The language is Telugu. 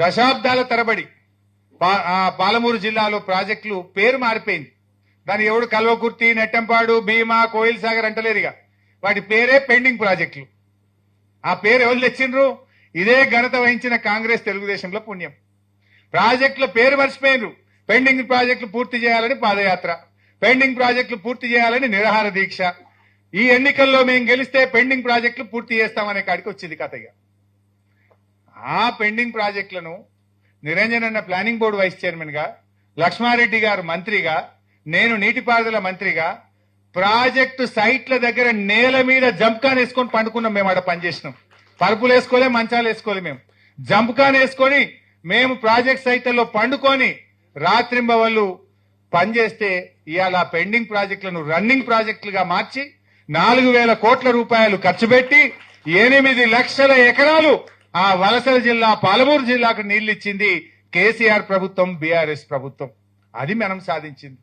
దశాబ్దాల తరబడి పా- ఆ పాలమూరు జిల్లాలో ప్రాజెక్టులు పేరు మారిపోయింది. దాని ఎవడు కల్వకుర్తి నెట్టంపాడు భీమా కోయిల్ సాగర్ అంటలేరుగా వాటి పేరే పెండింగ్ ప్రాజెక్టులు. ఆ పేరు ఎవరు తెచ్చిండ్రు? ఇదే ఘనత వహించిన కాంగ్రెస్ తెలుగుదేశంలో పుణ్యం. ప్రాజెక్టుల పేరు మర్చిపోయినరు. పెండింగ్ ప్రాజెక్టులు పూర్తి చేయాలని పాదయాత్ర. పెండింగ్ ప్రాజెక్టులు పూర్తి చేయాలని నిరాహార దీక్ష. ఈ ఎన్నికల్లో మేము గెలిస్తే పెండింగ్ ప్రాజెక్టులు పూర్తి చేస్తామనే కాడికి వచ్చింది కథ ఆ పెండింగ్ ప్రాజెక్టులను నిరంజన్ అన్న ప్లానింగ్ బోర్డు వైస్ చైర్మన్గా లక్ష్మారెడ్డి గారు మంత్రిగా నేను నీటిపారుదల మంత్రిగా ప్రాజెక్టు సైట్ల దగ్గర నేల మీద జంప్కాన్ వేసుకొని పండుకున్నాం మేము ఆడ పనిచేసినాం. పరుపులు వేసుకోలే మంచాలు వేసుకోలే మేము. జంప్కాన్ వేసుకొని మేము ప్రాజెక్ట్ సైట్లలో పండుకొని రాత్రింబవళ్ళు పనిచేస్తే ఇవాళ పెండింగ్ ప్రాజెక్టులను రన్నింగ్ ప్రాజెక్టులుగా మార్చి నాలుగు వేల కోట్ల రూపాయలు ఖర్చు పెట్టి ఎనిమిది లక్షల ఎకరాలు ఆ వలసల జిల్లా పాలమూరు జిల్లాకు నీళ్ళు ఇచ్చింది కేసీఆర్ ప్రభుత్వం బీఆర్ఎస్ ప్రభుత్వం. అది మనం సాధించింది.